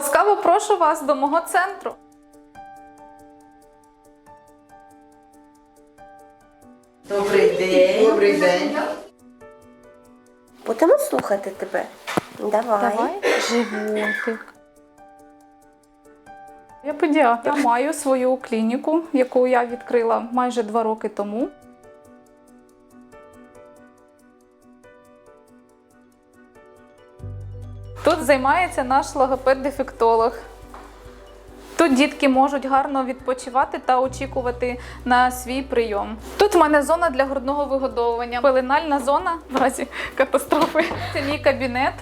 Ласкаво прошу вас до мого центру. Добрий день. Добрий день. Будемо слухати тебе. Давай. животик. Я педіатр. Я маю свою клініку, яку я відкрила майже два роки тому. Тут займається наш логопед-дефектолог. Тут дітки можуть гарно відпочивати та очікувати на свій прийом. Тут в мене зона для грудного вигодовування, пеленальна зона в разі катастрофи. Це мій кабінет.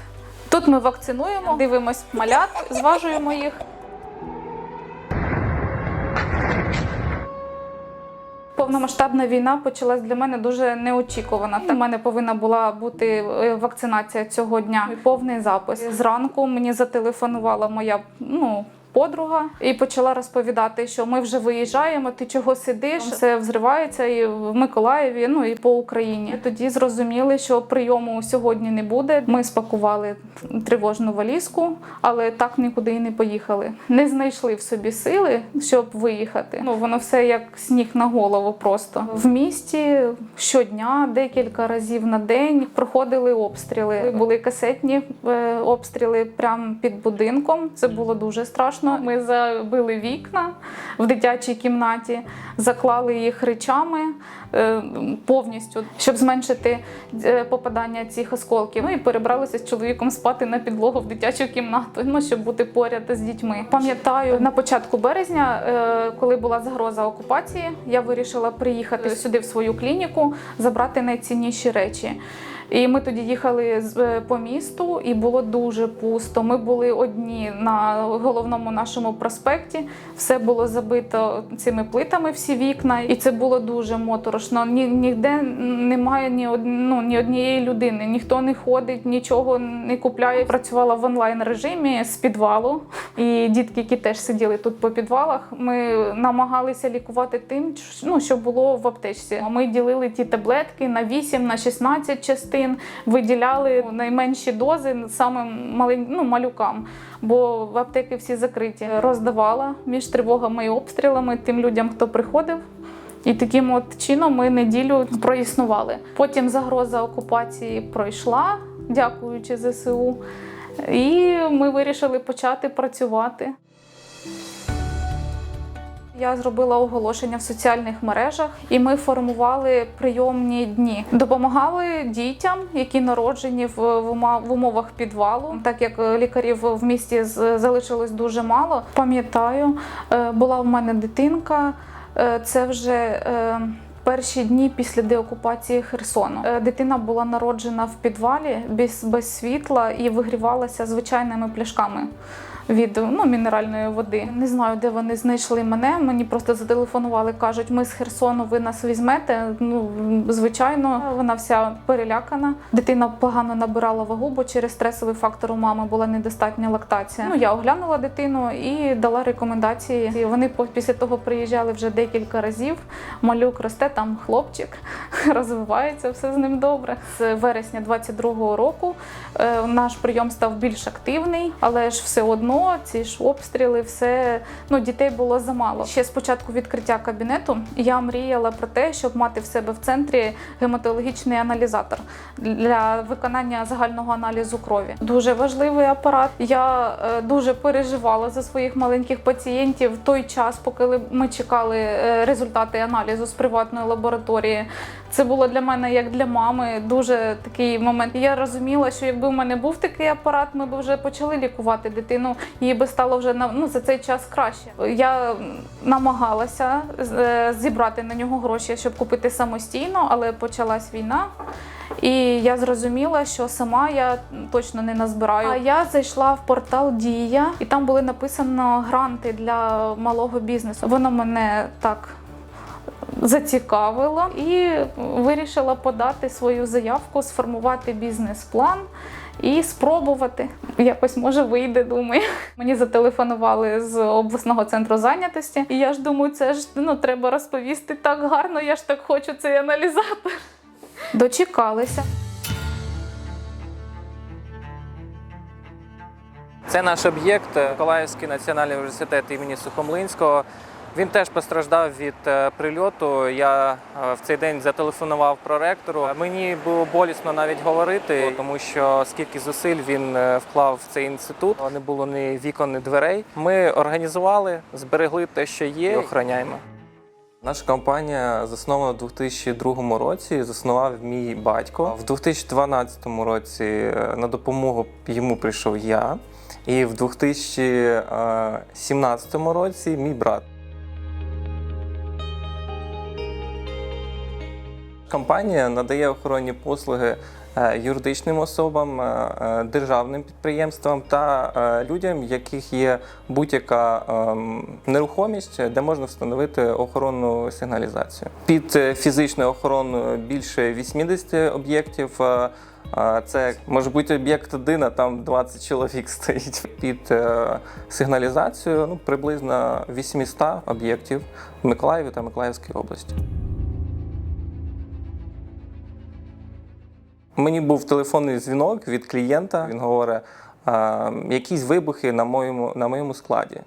Тут ми вакцинуємо, дивимось малят, зважуємо їх. Повномасштабна війна почалась для мене дуже неочікувана. У мене повинна була бути е, вакцинація цього дня. Повний запис. Зранку мені зателефонувала моя ну. Подруга і почала розповідати, що ми вже виїжджаємо. Ти чого сидиш? Все взривається і в Миколаєві, ну і по Україні. Тоді зрозуміли, що прийому сьогодні не буде. Ми спакували тривожну валізку, але так нікуди і не поїхали. Не знайшли в собі сили, щоб виїхати. Ну воно все як сніг на голову. Просто в місті щодня, декілька разів на день проходили обстріли. Були касетні е, обстріли прямо під будинком. Це було дуже страшно. Ми забили вікна в дитячій кімнаті, заклали їх речами повністю, щоб зменшити е, попадання цих осколків. Ну і перебралися з чоловіком спати на підлогу в дитячу кімнату, ну щоб бути поряд з дітьми. Пам'ятаю, на початку березня, е, коли була загроза окупації, я вирішила приїхати сюди в свою клініку, забрати найцінніші речі. І ми тоді їхали е, по місту, і було дуже пусто. Ми були одні на головному нашому проспекті. Все було забито цими плитами, всі вікна, і це було дуже моторошно. Ні, ніде немає ні, од- ну, ні однієї людини, ніхто не ходить, нічого не купляє. Працювала в онлайн режимі з підвалу. І дітки, які теж сиділи тут по підвалах, ми намагалися лікувати тим, ну, що було в аптечці. Ми ділили ті таблетки на 8, на 16 частин, виділяли найменші дози самим малень... ну, малюкам, бо в аптеки всі закриті. Роздавала між тривогами і обстрілами тим людям, хто приходив. І таким от чином ми неділю проіснували. Потім загроза окупації пройшла, дякуючи ЗСУ. І ми вирішили почати працювати. Я зробила оголошення в соціальних мережах, і ми формували прийомні дні. Допомагали дітям, які народжені в, умовах підвалу, так як лікарів в місті залишилось дуже мало. Пам'ятаю, е, була в мене дитинка. Е, Це вже е, перші дні після деокупації Херсону. Е, Дитина була народжена в підвалі без, без світла і вигрівалася звичайними пляшками від ну, мінеральної води. Не знаю, де вони знайшли мене. Мені просто зателефонували, кажуть, ми з Херсону, ви нас візьмете. Ну, звичайно, вона вся перелякана. Дитина погано набирала вагу, бо через стресовий фактор у мами була недостатня лактація. Ну, я оглянула дитину і дала рекомендації. І вони після того приїжджали вже декілька разів. Малюк росте, там хлопчик розвивається, все з ним добре. З вересня 22-го року е, наш прийом став більш активний, але ж все одно ці ж обстріли, все ну дітей було замало. Ще з початку відкриття кабінету я мріяла про те, щоб мати в себе в центрі гематологічний аналізатор для виконання загального аналізу крові. Дуже важливий апарат. Я е, дуже переживала за своїх маленьких пацієнтів в той час, поки ми чекали е, результати аналізу з приватної лабораторії. Це було для мене як для мами дуже такий момент. Я розуміла, що якби в мене був такий апарат, ми б вже почали лікувати дитину. Їй би стало вже ну за цей час краще. Я намагалася е, зібрати на нього гроші, щоб купити самостійно, але почалась війна. І я зрозуміла, що сама я точно не назбираю. А я зайшла в портал Дія, і там були написано гранти для малого бізнесу. Воно мене так зацікавило і вирішила подати свою заявку, сформувати бізнес-план. І спробувати якось може вийде. Думаю, мені зателефонували з обласного центру зайнятості, і я ж думаю, це ж ну треба розповісти так гарно. Я ж так хочу цей аналізатор. Дочекалися. Це наш об'єкт Миколаївський національний університет імені Сухомлинського. Він теж постраждав від е, прильоту. Я е, в цей день зателефонував проректору. Мені було болісно навіть говорити, тому що скільки зусиль він е, вклав в цей інститут. Не було ні вікон, ні дверей. Ми організували, зберегли те, що є, і охороняємо. Наша компанія заснована в 2002 році. Заснував мій батько. В 2012 році на допомогу йому прийшов я, і в 2017 році мій брат. Компанія надає охоронні послуги е, юридичним особам, е, е, державним підприємствам та людям, яких є будь-яка ем, нерухомість, де можна встановити охоронну сигналізацію. Під фізичною охороною більше 80 об'єктів. Це може бути об'єкт один, а там 20 чоловік стоїть. Під сигналізацію ну, приблизно 800 об'єктів в Миколаєві та Миколаївській області. Мені був телефонний дзвінок від клієнта. Він говорить, якісь вибухи на моєму, на моєму складі.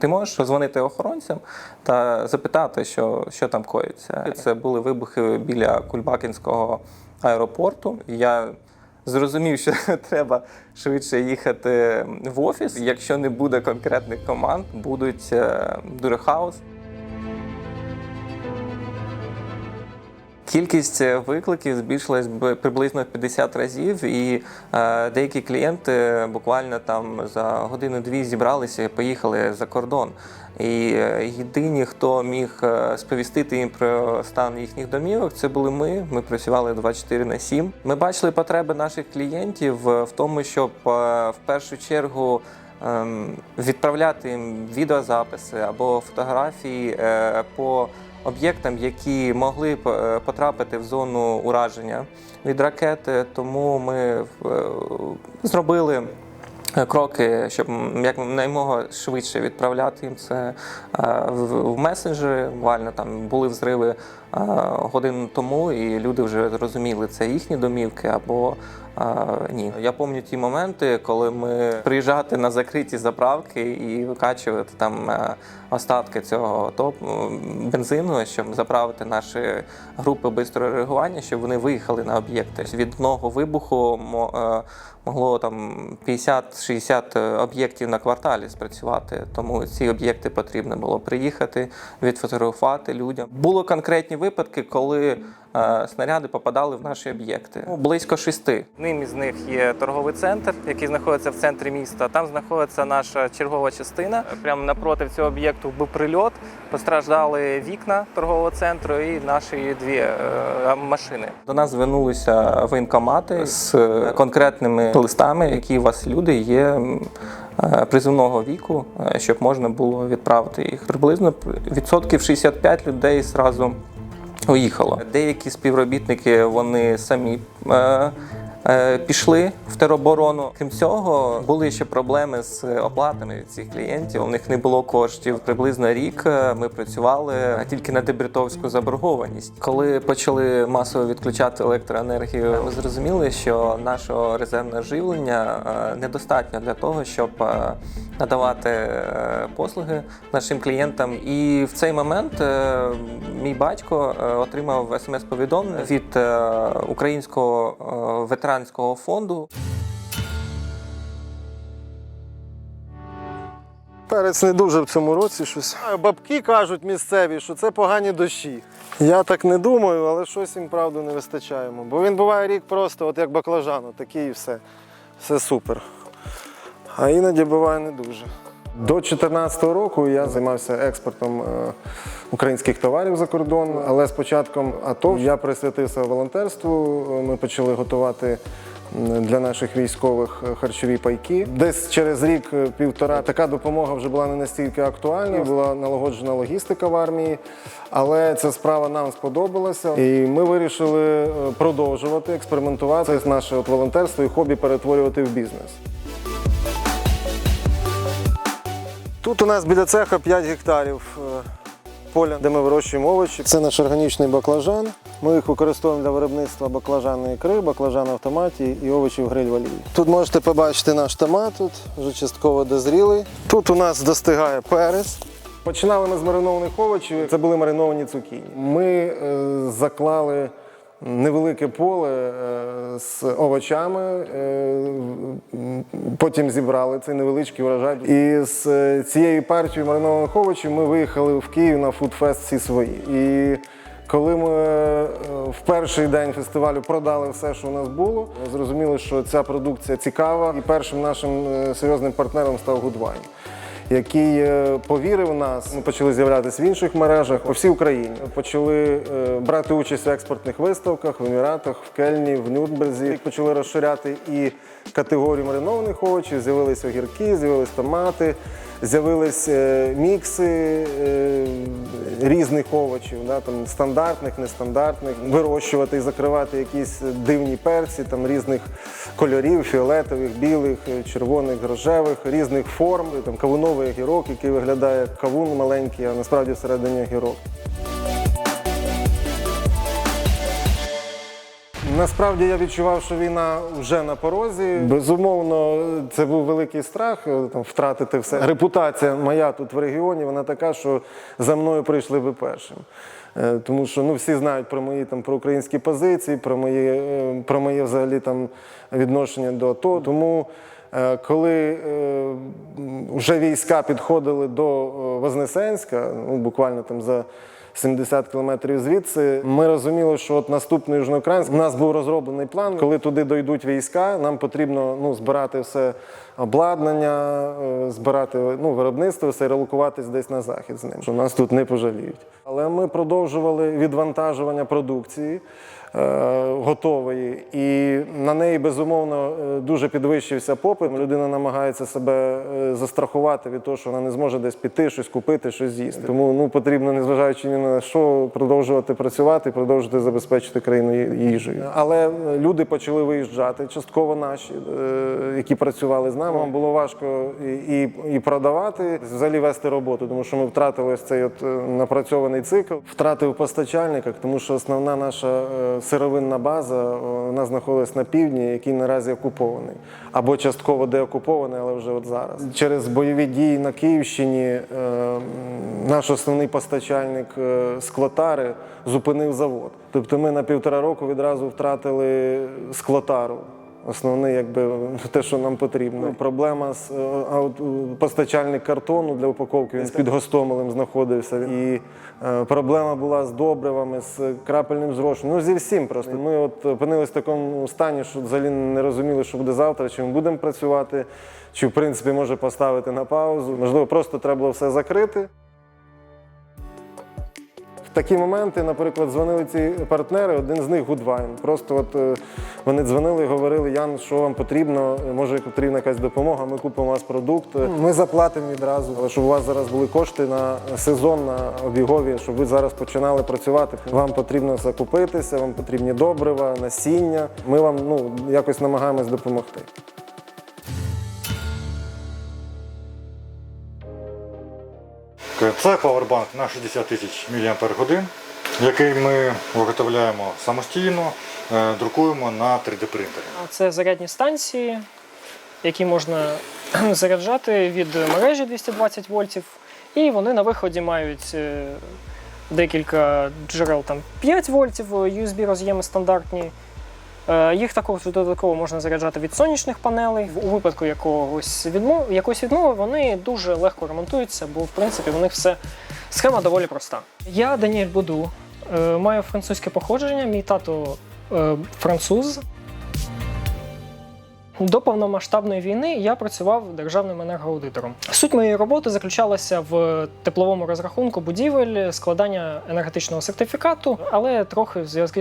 Ти можеш дзвонити охоронцям та запитати, що, що там коїться. Це були вибухи біля Кульбакінського аеропорту. Я зрозумів, що треба швидше їхати в офіс. Якщо не буде конкретних команд, будуть е, дуже хаос. Кількість е, викликів збільшилась приблизно в 50 разів, і е, деякі клієнти буквально там за годину-дві зібралися і поїхали за кордон. І е, єдині, хто міг е, сповістити їм про стан їхніх домівок, це були ми. Ми працювали 24 на 7. Ми бачили потреби наших клієнтів е, в тому, щоб е, в першу чергу ем, відправляти їм відеозаписи або фотографії е, по об'єктам, які могли б, е, потрапити в зону ураження від ракети. Тому ми е, зробили. е, Кроки, щоб як якнаймога швидше відправляти їм це в месенджери. Буквально там були взриви е, годину тому, і люди вже зрозуміли, це їхні домівки або е, ні. Я пам'ятаю ті моменти, коли ми приїжджати на закриті заправки і викачувати там е, остатки цього топ бензину, щоб заправити наші групи бистрого реагування, щоб вони виїхали на об'єкти. Від одного вибуху е, могло там 50-60 об'єктів на кварталі спрацювати. Тому ці об'єкти потрібно було приїхати, відфотографувати людям. Були конкретні випадки, коли е, снаряди попадали в наші об'єкти. Ну, Близько шести. Одним із них є торговий центр, який знаходиться в центрі міста. Там знаходиться наша чергова частина. Прямо напроти цього об'єкту був прильот. Постраждали вікна торгового центру і наші дві е, машини. До нас звернулися воєнкомати з е, конкретними листами, які у вас люди є. м, Призовного віку, щоб можна було відправити їх. Приблизно відсотків 65 людей зразу уїхало. Деякі співробітники вони самі е, пішли в тероборону. Крім цього, були ще проблеми з оплатами цих клієнтів. У них не було коштів. Приблизно рік е, ми працювали тільки на дебритовську заборгованість. Коли почали масово відключати електроенергію, ми зрозуміли, що нашого резервного живлення е, недостатньо для того, щоб е, надавати е, послуги нашим клієнтам. І в цей момент е, мій батько е, отримав смс-повідомлення від е, українського е, ветеранського фонду. Перець не дуже в цьому році щось. Бабки кажуть місцеві, що це погані дощі. Я так не думаю, але щось їм правду не вистачає. Бо він буває рік просто, от як баклажан, такий і все. Все супер. А іноді буває не дуже. До 2014 року я займався експортом е, українських товарів за кордон, але з початком АТО я присвятився волонтерству. Е, Ми почали готувати для наших військових е, харчові пайки. Десь через рік-півтора така допомога вже була не настільки актуальна. Була налагоджена логістика в армії, але ця справа нам сподобалася, і ми вирішили продовжувати експериментувати Це наше от волонтерство і хобі перетворювати в бізнес. Тут у нас біля цеха 5 гектарів е, поля, де ми вирощуємо овочі. Це наш органічний баклажан. Ми їх використовуємо для виробництва баклажанної ікри, баклажан в автоматі і овочів гриль в олії. Тут можете побачити наш томат, тут вже частково дозрілий. Тут у нас достигає перець. Починали ми з маринованих овочів. Це були мариновані цукіні. Ми е, заклали невелике поле е, з овочами. е, Потім зібрали цей невеличкий урожай. І з е, цією партією маринованих овочів ми виїхали в Київ на фудфест всі свої. І коли ми в перший день фестивалю продали все, що у нас було, зрозуміли, що ця продукція цікава. І першим нашим серйозним партнером став Гудвайн який е, повірив в нас. Ми почали з'являтися в інших мережах по всій Україні. Почали е, брати участь в експортних виставках в Еміратах, в Кельні, в Нюрнберзі. Почали розширяти і категорію маринованих овочів. З'явилися огірки, з'явилися томати, з'явились е, мікси е, різних овочів, да, там, стандартних, нестандартних, вирощувати і закривати якісь дивні перці там, різних кольорів, фіолетових, білих, е, червоних, рожевих, різних форм. Там, кавуновий огірок, який виглядає як кавун маленький, а насправді всередині огірок. Насправді я відчував, що війна вже на порозі. Безумовно, це був великий страх е, там, втратити все. Репутація моя тут в регіоні, вона така, що за мною прийшли би першим. Е, Тому що ну, всі знають про мої там про українські позиції, про мої, е, про моє взагалі там відношення до АТО. Тому коли вже війська підходили до Вознесенська, ну, буквально там за 70 кілометрів звідси. Ми розуміли, що от наступний Южноукраїнськ, у нас був розроблений план. Коли туди дойдуть війська, нам потрібно ну, збирати все обладнання, е, збирати ну, виробництво, все релокуватись десь на захід з ним, що нас тут не пожаліють. Але ми продовжували відвантажування продукції. Е, Готової, і на неї безумовно е, дуже підвищився попит. Людина намагається себе е, застрахувати від того, що вона не зможе десь піти, щось купити, щось з'їсти. Тому ну потрібно, незважаючи ні на що, продовжувати працювати, продовжувати забезпечити країну їжею. Але люди почали виїжджати, частково наші, які працювали з нами. Нам було важко і, і, продавати, взагалі вести роботу, тому що ми втратили цей от напрацьований цикл, втратив в постачальниках, тому що основна наша сировинна база вона знаходилась на півдні, який наразі окупований, або частково деокупований, але вже от зараз. Через бойові дії на Київщині е, наш основний постачальник е, склотари зупинив завод. Тобто ми на півтора року відразу втратили склотару. Основне, якби те, що нам потрібно. Проблема з е, а от, е, постачальник картону для упаковки. Він під Гостомелем знаходився. І е, проблема була з добривами, з крапельним зрошенням. Ну зі всім просто. Ми от опинилися в такому стані, що взагалі не розуміли, що буде завтра, чи ми будемо працювати, чи в принципі може поставити на паузу. Можливо, просто треба було все закрити. Такі моменти, наприклад, дзвонили ці партнери, один з них Гудвайн. Просто от е, вони дзвонили і говорили, Ян, що вам потрібно, може потрібна якась допомога, ми купимо у вас продукт. Ми заплатимо відразу, але щоб у вас зараз були кошти на сезон, на обігові, щоб ви зараз починали працювати. Вам потрібно закупитися, вам потрібні добрива, насіння. Ми вам ну, якось намагаємось допомогти. Це павербанк на 60 тисяч мАч, який ми виготовляємо самостійно, е, друкуємо на 3D принтері. Це зарядні станції, які можна заряджати від мережі 220 вольтів, і вони на виході мають е, декілька джерел там 5 вольтів, USB роз'єми стандартні. Е, Їх також додатково можна заряджати від сонячних панелей. У випадку якогось відмов... якоїсь відмови вони дуже легко ремонтуються, бо в принципі в них все схема доволі проста. Я Даніель Буду, е, маю французьке походження, мій тато е, француз. До повномасштабної війни я працював державним енергоаудитором. Суть моєї роботи заключалася в тепловому розрахунку будівель, складання енергетичного сертифікату, але трохи в зв'язку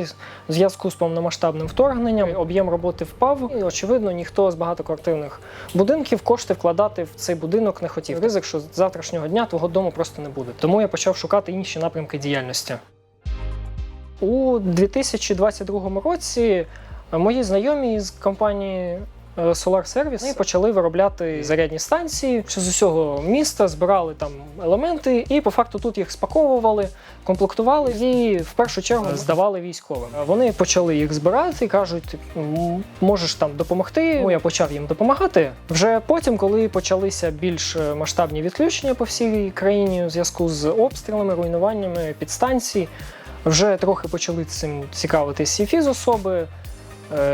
зв'язку з повномасштабним вторгненням об'єм роботи впав. І очевидно, ніхто з багатоквартирних будинків кошти вкладати в цей будинок не хотів. Ризик, що з завтрашнього дня твого дому просто не буде. Тому я почав шукати інші напрямки діяльності. У 2022 році мої знайомі з компанії Solar Service і почали виробляти зарядні станції. Що з усього міста збирали там елементи, і по факту тут їх спаковували, комплектували і в першу чергу здавали військовим. Вони почали їх збирати, кажуть, можеш там допомогти. Ну, я почав їм допомагати. Вже потім, коли почалися більш е, масштабні відключення по всій країні у зв'язку з обстрілами, руйнуваннями підстанцій, вже трохи почали цим цікавитись і фізособи. Е,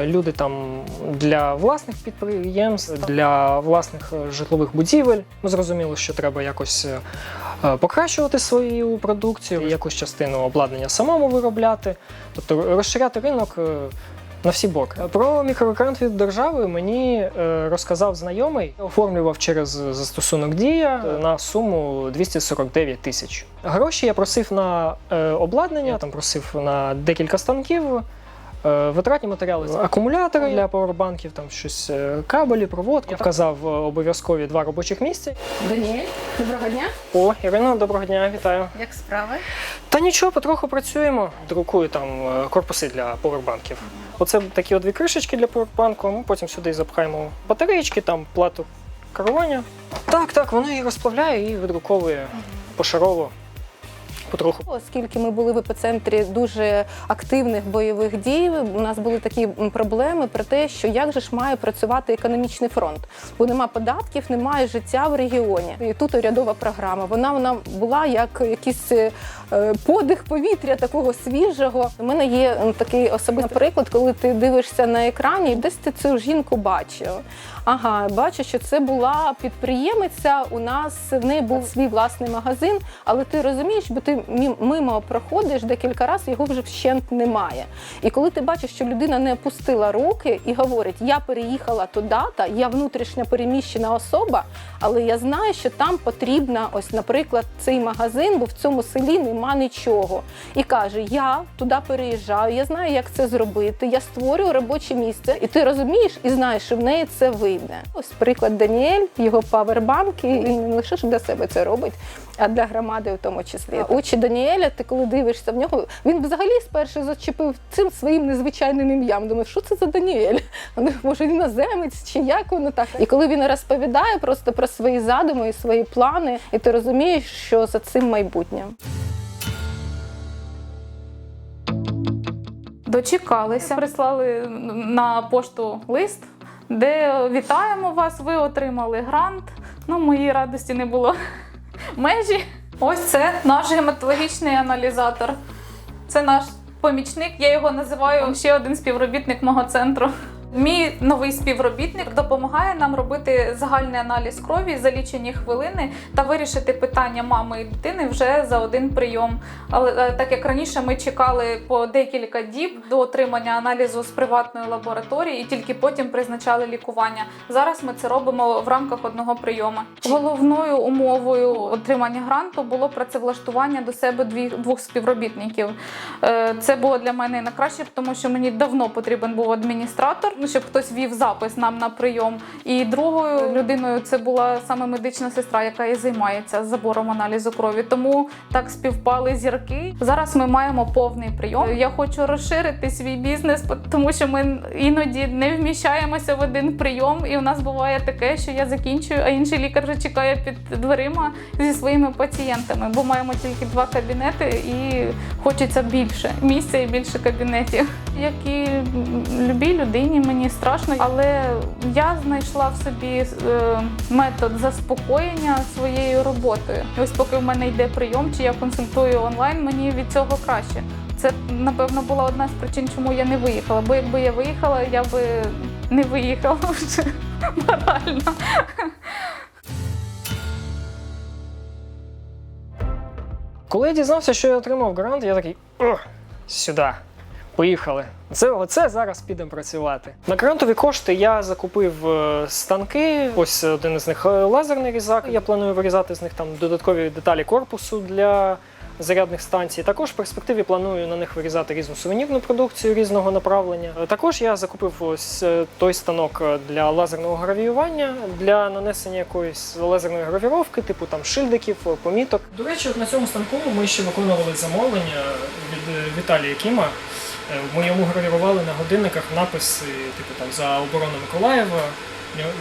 Люди там для власних підприємств, для власних е, житлових будівель. Ми зрозуміли, що треба якось е, е, покращувати свою продукцію, якусь частину обладнання самому виробляти, тобто розширяти ринок. е, На всі боки. Про мікрогрант від держави мені е, розказав знайомий, оформлював через застосунок Дія на суму 249 тисяч. Гроші я просив на е, обладнання, там просив на декілька станків, е, витратні матеріали, акумулятори для павербанків, там щось, е, кабелі, проводку. Я вказав е, обов'язкові два робочих місця. Даніель, доброго дня. О, Ірино, доброго дня, вітаю. Як справи? Та нічого, потроху працюємо. Друкую там е, корпуси для повербанків. Оце такі от дві кришечки для повербанку. Ми потім сюди запхаємо батареєчки, там плату керування. Так, так, воно її розплавляє і видруковує пошарово. Потроху. Оскільки ми були в епіцентрі дуже активних бойових дій, у нас були такі проблеми про те, що як же ж має працювати економічний фронт, бо нема податків, немає життя в регіоні. І тут урядова програма. Вона вона була як якийсь е, подих повітря такого свіжого. У мене є такий особистий приклад, коли ти дивишся на екрані, десь ти цю жінку бачив. Ага, бачу, що це була підприємиця. У нас в неї був свій власний магазин, але ти розумієш, бо ти мі- мимо проходиш декілька разів, його вже вщент немає. І коли ти бачиш, що людина не опустила руки і говорить: Я переїхала туди-то, я внутрішньо переміщена особа, але я знаю, що там потрібна, ось, наприклад, цей магазин, бо в цьому селі нема нічого. І каже: Я туди переїжджаю, я знаю, як це зробити. Я створюю робоче місце, і ти розумієш і знаєш, що в неї це вийде. Ось приклад Даніель, його павербанки, він не лише для себе це робить, а для громади в тому числі. Очі Даніеля, ти коли дивишся в нього, він взагалі спершу зачепив цим своїм незвичайним ім'ям. Думаю, що це за Даніель? Ну, Може, він іноземець чи як воно так? І коли він розповідає просто про свої задуми і свої плани, і ти розумієш, що за цим майбутнє. Дочекалися, прислали на пошту лист, де вітаємо вас, ви отримали грант. Ну, моїй радості не було межі. Ось це наш гематологічний аналізатор. Це наш помічник. Я його називаю ще один співробітник мого центру. Мій новий співробітник допомагає нам робити загальний аналіз крові за лічені хвилини та вирішити питання мами і дитини вже за один прийом. Але е, так як раніше ми чекали по декілька діб до отримання аналізу з приватної лабораторії і тільки потім призначали лікування. Зараз ми це робимо в рамках одного прийому. Головною умовою отримання гранту було працевлаштування до себе двох співробітників. Е, Це було для мене найкраще, тому що мені давно потрібен був адміністратор, щоб хтось вів запис нам на прийом. І другою людиною це була саме медична сестра, яка і займається забором аналізу крові. Тому так співпали зірки. Зараз ми маємо повний прийом. Я хочу розширити свій бізнес, тому що ми іноді не вміщаємося в один прийом. І у нас буває таке, що я закінчую, а інший лікар вже чекає під дверима зі своїми пацієнтами, бо маємо тільки два кабінети і хочеться більше місця і більше кабінетів. Як і любій людині, мені страшно, але я знайшла в собі е, метод заспокоєння своєю роботою. І ось поки в мене йде прийом, чи я консультую онлайн, мені від цього краще. Це напевно була одна з причин, чому я не виїхала. Бо якби я виїхала, я би не виїхала вже морально. Коли я дізнався, що я отримав грант, я такий сюди. Поїхали. Це оце зараз підемо працювати. На грантові кошти я закупив е, станки. Ось один із них е, лазерний різак. Я планую вирізати з них там додаткові деталі корпусу для зарядних станцій. Також в перспективі планую на них вирізати різну сувенірну продукцію різного направлення. Е, Також я закупив ось той станок для лазерного гравіювання, для нанесення якоїсь лазерної гравіровки, типу там шильдиків, поміток. До речі, на цьому станку ми ще виконували замовлення від Віталія Кіма. Е, В моєму гравірували на годинниках написи, типу там за оборону Миколаєва.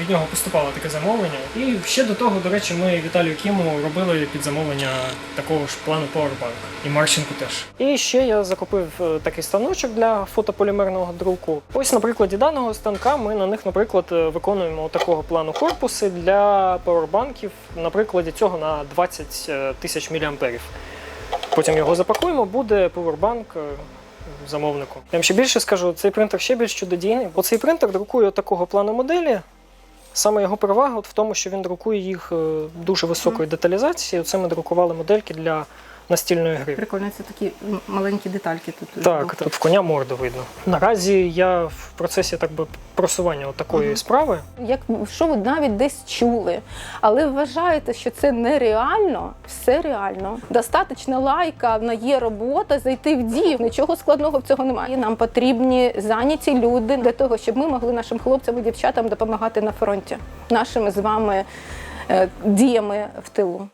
Від нього поступало таке замовлення. І ще до того, до речі, ми Віталію Кіму робили під замовлення такого ж плану Powerbank. І Марченку теж. І ще я закупив е, такий станочок для фотополімерного друку. Ось на прикладі даного станка ми на них, наприклад, е, виконуємо такого плану корпуси для павербанків, на прикладі цього на 20 тисяч мА. Потім його запакуємо, буде повербанк е, замовнику. Я вам ще більше скажу, цей принтер ще більш чудодійний, бо цей принтер друкує такого плану моделі. Саме його перевага от в тому, що він друкує їх е, дуже високої деталізації. Оце ми друкували модельки для настільної гри. Прикольно, це такі маленькі детальки тут. Так, тут в коня морду видно. Наразі я в процесі так би просування такої справи. Як що ви навіть десь чули, але вважаєте, що це нереально, все реально. Достаточно лайка на є робота, зайти в дію. Нічого складного в цього немає. Нам потрібні зайняті люди для того, щоб ми могли нашим хлопцям і дівчатам допомагати на фронті нашими з вами е, діями в тилу.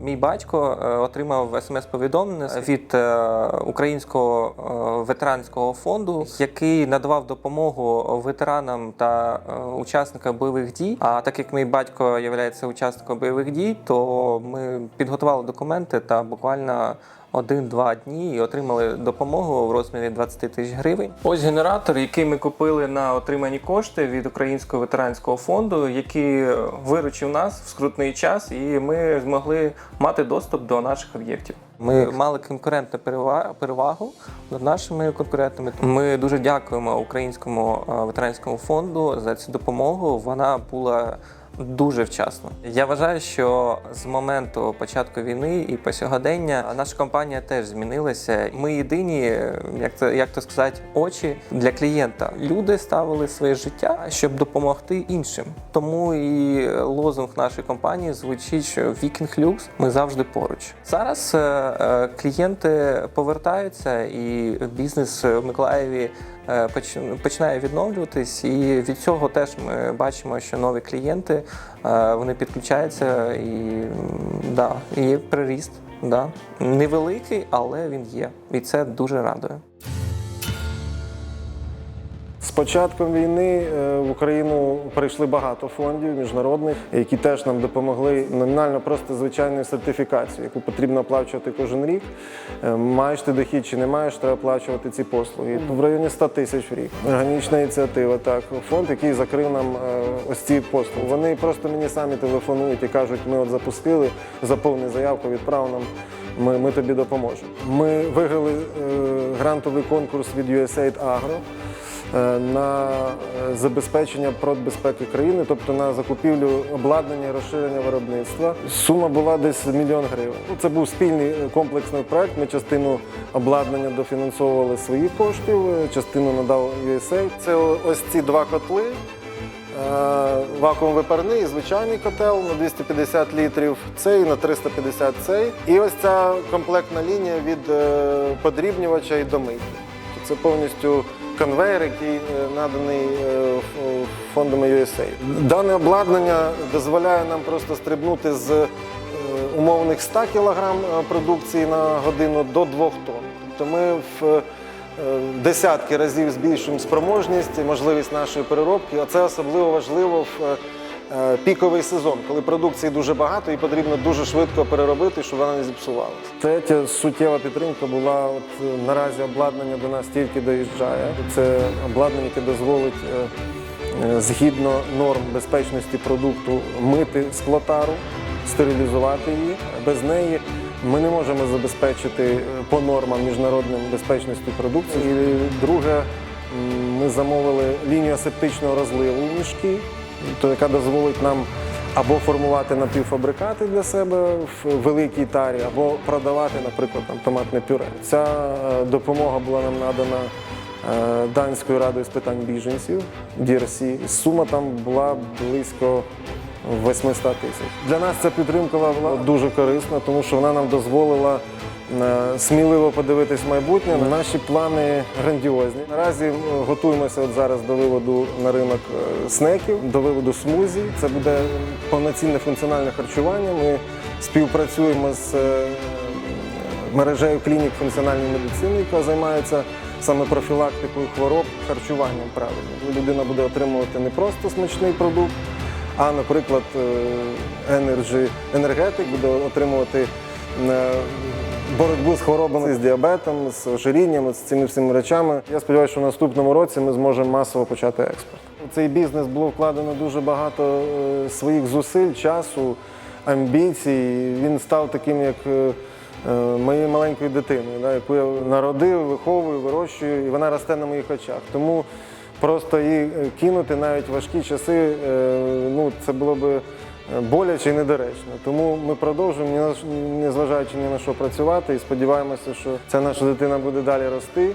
Мій батько е, отримав смс-повідомлення від е, українського е, ветеранського фонду, який надавав допомогу ветеранам та учасникам бойових дій. А так як мій батько є учасником бойових дій, то ми підготували документи та буквально один-два дні і отримали допомогу в розмірі 20 тисяч гривень. Ось генератор, який ми купили на отримані кошти від Українського ветеранського фонду, який виручив нас в скрутний час, і ми змогли мати доступ до наших об'єктів. Ми мали конкурентну перева- перевагу над нашими конкурентами. Ми дуже дякуємо Українському е, ветеранському фонду за цю допомогу. Вона була дуже вчасно. Я вважаю, що з моменту початку війни і по сьогодення наша компанія теж змінилася. Ми єдині, як це як то сказати, очі для клієнта. Люди ставили своє життя, щоб допомогти іншим. Тому і лозунг нашої компанії звучить, що Viking Lux ми завжди поруч. Зараз е, е, клієнти повертаються, і бізнес в Миколаєві починає відновлюватись, і від цього теж ми бачимо, що нові клієнти е, вони підключаються і да, є приріст. Да. Невеликий, але він є. І це дуже радує. З початком війни е, в Україну прийшли багато фондів міжнародних, які теж нам допомогли номінально просто звичайною сертифікацією, яку потрібно оплачувати кожен рік. Е, Маєш ти дохід чи не маєш, треба оплачувати ці послуги. В районі 100 тисяч в рік. Органічна ініціатива, так, фонд, який закрив нам е, ось ці послуги. Вони просто мені самі телефонують і кажуть, ми от запустили, заповни заявку, відправ нам. Ми, ми тобі допоможемо. Ми виграли е, грантовий конкурс від USAID Agro на е, забезпечення продбезпеки країни, тобто на закупівлю обладнання і розширення виробництва. Сума була десь мільйон гривень. Ну, Це був спільний е, комплексний проект. Ми частину обладнання дофінансовували своїх коштів, е, частину надав USAID. Це ось ці два котли. Е, Вакуум випарний, і звичайний котел на 250 літрів, цей на 350 цей. І ось ця комплектна лінія від е, подрібнювача і до. Це повністю конвейер, який е, наданий е, фондами USA. Дане обладнання дозволяє нам просто стрибнути з е, умовних 100 кг продукції на годину до 2 тонн. Тобто ми в десятки разів збільшуємо спроможність і можливість нашої переробки. А це особливо важливо в піковий сезон, коли продукції дуже багато і потрібно дуже швидко переробити, щоб вона не зіпсувалася. Третя суттєва підтримка була от е, наразі обладнання до нас тільки доїжджає. Це обладнання, яке дозволить. е, е, Згідно норм безпечності продукту мити склотару, стерилізувати її. Без неї ми не можемо забезпечити е, по нормам міжнародним безпечності продукції. І друге, ми замовили лінію асептичного розливу в мішки, то яка дозволить нам або формувати напівфабрикати для себе в великій тарі, або продавати, наприклад, там, томатне пюре. Ця е, допомога була нам надана е, Данською радою з питань біженців DRC. Сума там була близько 800 тисяч. Для нас ця підтримка була дуже корисна, тому що вона нам дозволила сміливо подивитись в майбутнє. Наші плани грандіозні. Наразі е, готуємося от зараз до виводу на ринок е, снеків, до виводу смузі. Це буде повноцінне функціональне харчування. Ми співпрацюємо з е, мережею клінік функціональної медицини, яка займається саме профілактикою хвороб, харчуванням правильно. Людина буде отримувати не просто смачний продукт, а, наприклад, е, енерджі, енергетик буде отримувати е, боротьбу з хворобами, з діабетом, з ожирінням, з цими всіми речами. Я сподіваюся, що в наступному році ми зможемо масово почати експорт. У цей бізнес було вкладено дуже багато е, своїх зусиль, часу, амбіцій. Він став таким, як е, е, моєю маленькою дитиною, яку я народив, виховую, вирощую, і вона росте на моїх очах. Тому просто її кинути навіть важкі часи, ну це було би боляче і недоречно. Тому ми продовжуємо, ш- ні на що працювати, і сподіваємося, що ця наша дитина буде далі рости.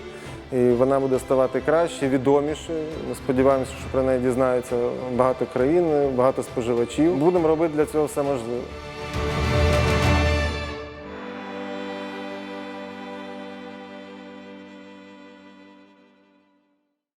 І вона буде ставати краще, відоміше. Ми сподіваємося, що про неї дізнаються багато країн, багато споживачів. Будемо робити для цього все можливе.